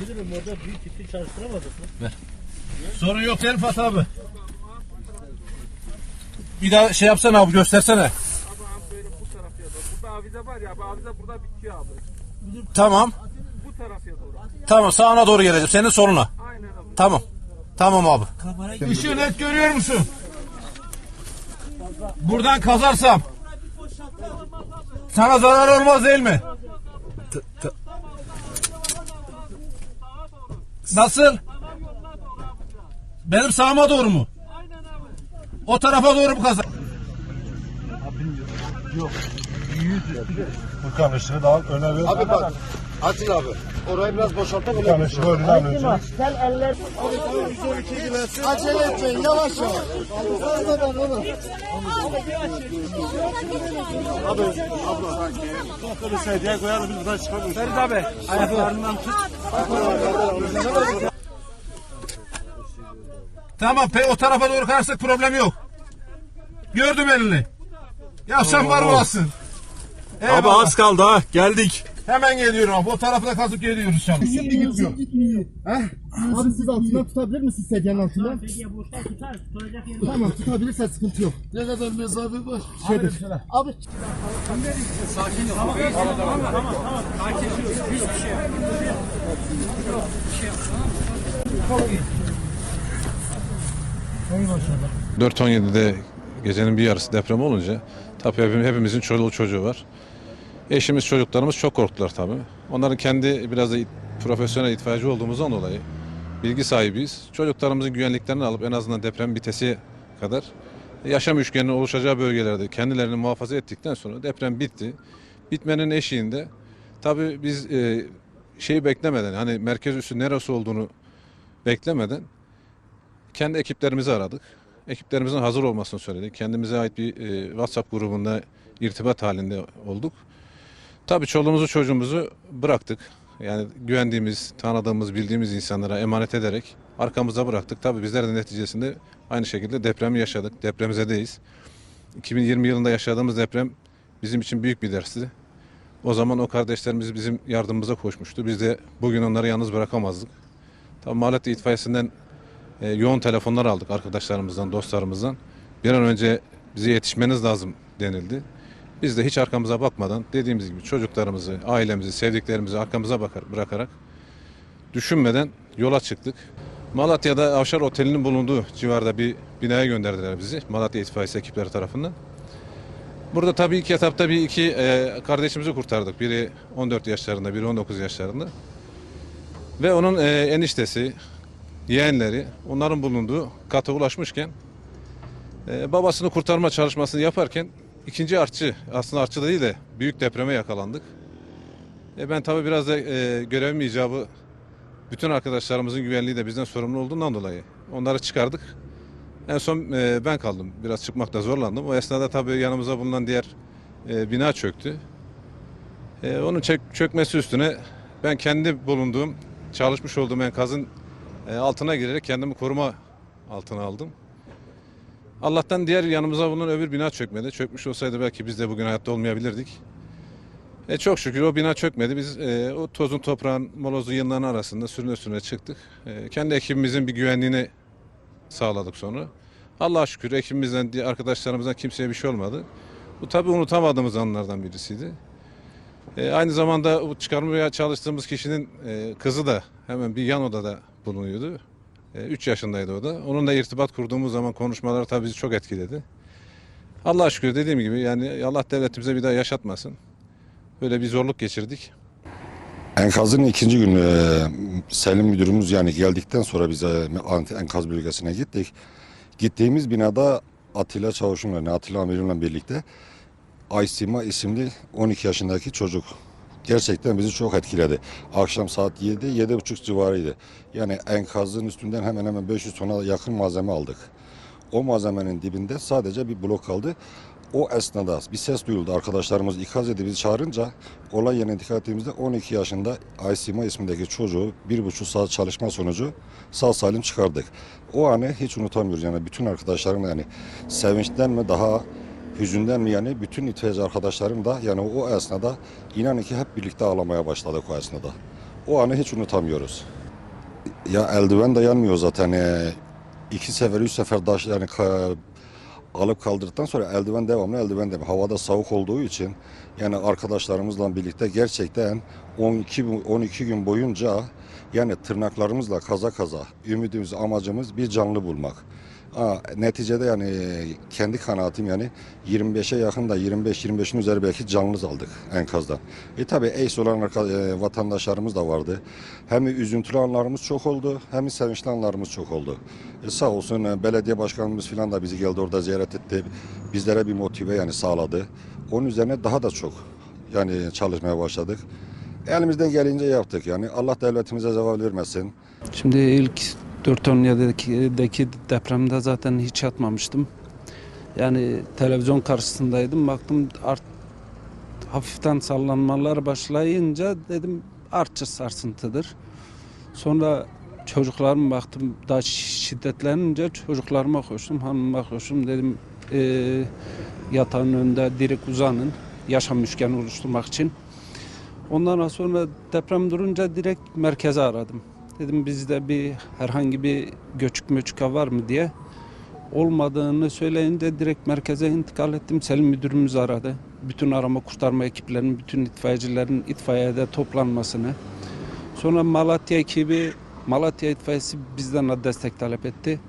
Bilirim orada büyük çiftlik çalıştıramadık mı? Sorun yok değil mi Fatih abi? Bir daha şey yapsana abi göstersene. Abi abi böyle bu tarafya doğru. Burada avize var ya abi avize burada bitiyor abi. Tamam. Bu tarafya doğru. Tamam sağına doğru geleceğim. Senin soluna. Aynen abi. Tamam. Tamam abi. Işığı net görüyor musun? Buradan kazarsam sana zarar olmaz değil mi? Nasıl? Benim sağıma doğru mu? O tarafa doğru mu kazar? Furkan ışığı da al öne ver. Abi bak. Atıl abi. Orayı biraz boşaltalım. Furkan ışığı önünden önce. Sen eller Acele etmeyin yavaş yavaş. Bir sedyeye koyalım biz buradan çıkalım. Ferit abi ayaklarından tut. Tamam pe o tarafa doğru karşılık problem yok. Gördüm elini. Yaşam var olasın. Abi az kaldı ha geldik. Hemen geliyorum abi. O tarafına kazıp geliyoruz şu an. Abi siz altından tutabilir misiniz sedyenin altından? Peki boşta tutar, tutulacak yer Tamam tutabilirse sıkıntı yok. Ne kadar mesafe var? Şeydir. Abi Maşallah. 4.17'de gecenin bir yarısı deprem olunca tabii hepim- hepimizin çoluğu çocuğu var. Eşimiz çocuklarımız çok korktular tabii. Onların kendi biraz da profesyonel itfaiyeci olduğumuzdan dolayı bilgi sahibiyiz. Çocuklarımızın güvenliklerini alıp en azından deprem bitesi kadar yaşam üçgeninin oluşacağı bölgelerde kendilerini muhafaza ettikten sonra deprem bitti. Bitmenin eşiğinde tabii biz e, şeyi beklemeden hani merkez üssü neresi olduğunu beklemeden kendi ekiplerimizi aradık. Ekiplerimizin hazır olmasını söyledik. Kendimize ait bir e, WhatsApp grubunda irtibat halinde olduk. Tabii çoluğumuzu çocuğumuzu bıraktık. Yani güvendiğimiz, tanıdığımız, bildiğimiz insanlara emanet ederek arkamıza bıraktık. Tabii bizler de neticesinde aynı şekilde depremi yaşadık. Depremizedeyiz. 2020 yılında yaşadığımız deprem bizim için büyük bir dersti. O zaman o kardeşlerimiz bizim yardımımıza koşmuştu. Biz de bugün onları yalnız bırakamazdık. Tabii Malatya itfaiyesinden e, yoğun telefonlar aldık arkadaşlarımızdan, dostlarımızdan. Bir an önce bize yetişmeniz lazım denildi. Biz de hiç arkamıza bakmadan dediğimiz gibi çocuklarımızı, ailemizi, sevdiklerimizi arkamıza bakar, bırakarak düşünmeden yola çıktık. Malatya'da Avşar Oteli'nin bulunduğu civarda bir binaya gönderdiler bizi. Malatya itfaiyesi ekipleri tarafından. Burada tabii ilk etapta bir iki e, kardeşimizi kurtardık. Biri 14 yaşlarında, biri 19 yaşlarında. Ve onun e, eniştesi, yeğenleri onların bulunduğu kata ulaşmışken e, babasını kurtarma çalışmasını yaparken ikinci artçı aslında artçı değil de büyük depreme yakalandık. E, ben tabii biraz da e, görevim icabı bütün arkadaşlarımızın güvenliği de bizden sorumlu olduğundan dolayı onları çıkardık. En son e, ben kaldım. Biraz çıkmakta zorlandım. O esnada tabii yanımıza bulunan diğer e, bina çöktü. E, onun çök- çökmesi üstüne ben kendi bulunduğum, çalışmış olduğum enkazın e, altına girerek kendimi koruma altına aldım. Allah'tan diğer yanımıza bulunan öbür bina çökmedi. Çökmüş olsaydı belki biz de bugün hayatta olmayabilirdik. E çok şükür o bina çökmedi. Biz e, o tozun toprağın molozun yığınlarının arasında sürüne sürüne çıktık. E, kendi ekibimizin bir güvenliğini sağladık sonra. Allah'a şükür ekibimizden, arkadaşlarımızdan kimseye bir şey olmadı. Bu tabii unutamadığımız anlardan birisiydi. E, aynı zamanda bu çıkarmaya çalıştığımız kişinin e, kızı da hemen bir yan odada bulunuyordu. 3 yaşındaydı o da. Onunla irtibat kurduğumuz zaman konuşmalar tabii bizi çok etkiledi. Allah'a şükür dediğim gibi yani Allah devletimize bir daha yaşatmasın. Böyle bir zorluk geçirdik. Enkazın ikinci günü e, Selim müdürümüz yani geldikten sonra biz e, enkaz bölgesine gittik. Gittiğimiz binada Atilla Çavuş'un yani Atilla amirimle birlikte Aysima isimli 12 yaşındaki çocuk. Gerçekten bizi çok etkiledi. Akşam saat 7, 7.30 civarıydı. Yani enkazın üstünden hemen hemen 500 tona yakın malzeme aldık. O malzemenin dibinde sadece bir blok kaldı. O esnada bir ses duyuldu. Arkadaşlarımız ikaz edip bizi çağırınca olay yerine dikkat ettiğimizde 12 yaşında Aysima ismindeki çocuğu bir buçuk saat çalışma sonucu sağ salim çıkardık. O anı hiç unutamıyoruz. Yani bütün arkadaşlarım yani sevinçten mi daha hüzünden mi yani bütün itfaiyeci arkadaşlarım da yani o esnada inanın ki hep birlikte ağlamaya başladık o esnada. O anı hiç unutamıyoruz. Ya eldiven de yanmıyor zaten. Ee, iki sefer, üç sefer taş yani ka- alıp kaldırdıktan sonra eldiven devamlı eldiven devam. Havada soğuk olduğu için yani arkadaşlarımızla birlikte gerçekten 12 bu- 12 gün boyunca yani tırnaklarımızla kaza kaza ümidimiz amacımız bir canlı bulmak. Ha, neticede yani kendi kanaatim yani 25'e yakın da 25-25'in üzeri belki canlı aldık enkazdan. E tabi eş olan e, vatandaşlarımız da vardı. Hem üzüntülü anlarımız çok oldu hem sevinçli anlarımız çok oldu. E sağ olsun e, belediye başkanımız falan da bizi geldi orada ziyaret etti. Bizlere bir motive yani sağladı. Onun üzerine daha da çok yani çalışmaya başladık. Elimizden gelince yaptık yani. Allah devletimize zeval vermesin. Şimdi ilk 4.17'deki depremde zaten hiç yatmamıştım. Yani televizyon karşısındaydım. Baktım art, hafiften sallanmalar başlayınca dedim artçı sarsıntıdır. Sonra çocuklarıma baktım daha şiddetlenince çocuklarıma koştum, hanıma koştum. Dedim eee yatağın önünde direkt uzanın yaşam üçgeni oluşturmak için. Ondan sonra deprem durunca direkt merkeze aradım. Dedim bizde bir herhangi bir göçük möçüka var mı diye. Olmadığını söyleyince direkt merkeze intikal ettim. Selim müdürümüz aradı. Bütün arama kurtarma ekiplerinin, bütün itfaiyecilerin itfaiyede toplanmasını. Sonra Malatya ekibi, Malatya itfaiyesi bizden de destek talep etti.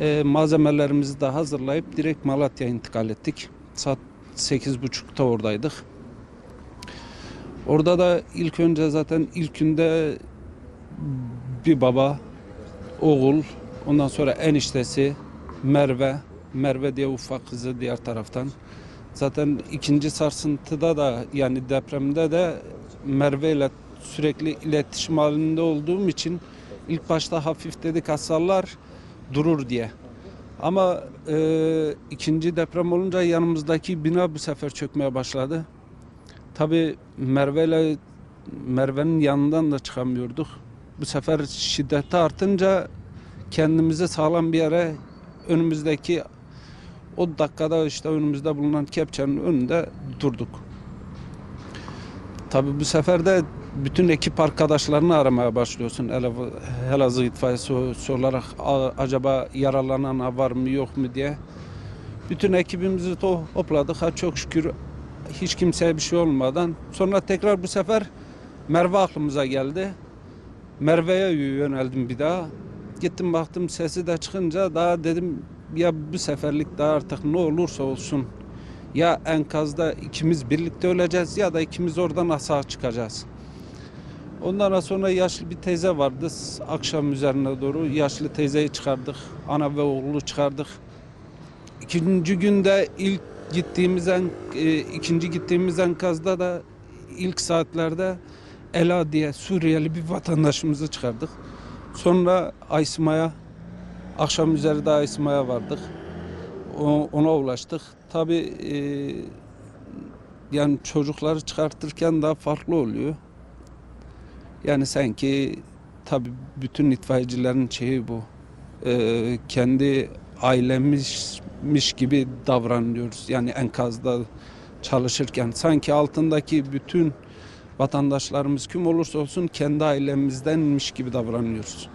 Ee, malzemelerimizi de hazırlayıp direkt Malatya'ya intikal ettik. Saat 8.30'da oradaydık. Orada da ilk önce zaten ilk günde bir baba, oğul, ondan sonra eniştesi, Merve, Merve diye ufak kızı diğer taraftan. Zaten ikinci sarsıntıda da yani depremde de Merve ile sürekli iletişim halinde olduğum için ilk başta hafif dedik hasarlar durur diye. Ama e, ikinci deprem olunca yanımızdaki bina bu sefer çökmeye başladı. Tabii Merve ile Merve'nin yanından da çıkamıyorduk. Bu sefer şiddeti artınca kendimizi sağlam bir yere önümüzdeki o dakikada işte önümüzde bulunan kepçenin önünde durduk. Tabii bu sefer de bütün ekip arkadaşlarını aramaya başlıyorsun. Elazığ itfaiyesi olarak "A- acaba yaralanan var mı yok mu diye. Bütün ekibimizi to- topladık. Ha çok şükür hiç kimseye bir şey olmadan. Sonra tekrar bu sefer Merve aklımıza geldi. Merve'ye yöneldim bir daha. Gittim baktım sesi de çıkınca daha dedim ya bu seferlik daha artık ne olursa olsun ya enkazda ikimiz birlikte öleceğiz ya da ikimiz oradan sağ çıkacağız. Ondan sonra yaşlı bir teyze vardı. Akşam üzerine doğru yaşlı teyzeyi çıkardık. Ana ve oğlu çıkardık. İkinci günde ilk gittiğimiz en, e, ikinci gittiğimiz enkazda da ilk saatlerde Ela diye Suriyeli bir vatandaşımızı çıkardık. Sonra Aysma'ya akşam üzeri de Aysma'ya vardık. Ona ulaştık. Tabii e, yani çocukları çıkartırken daha farklı oluyor. Yani sanki tabii bütün itfaiyecilerin şeyi bu. E, kendi ailemizmiş gibi davranıyoruz. Yani enkazda çalışırken sanki altındaki bütün vatandaşlarımız kim olursa olsun kendi ailemizdenmiş gibi davranıyoruz.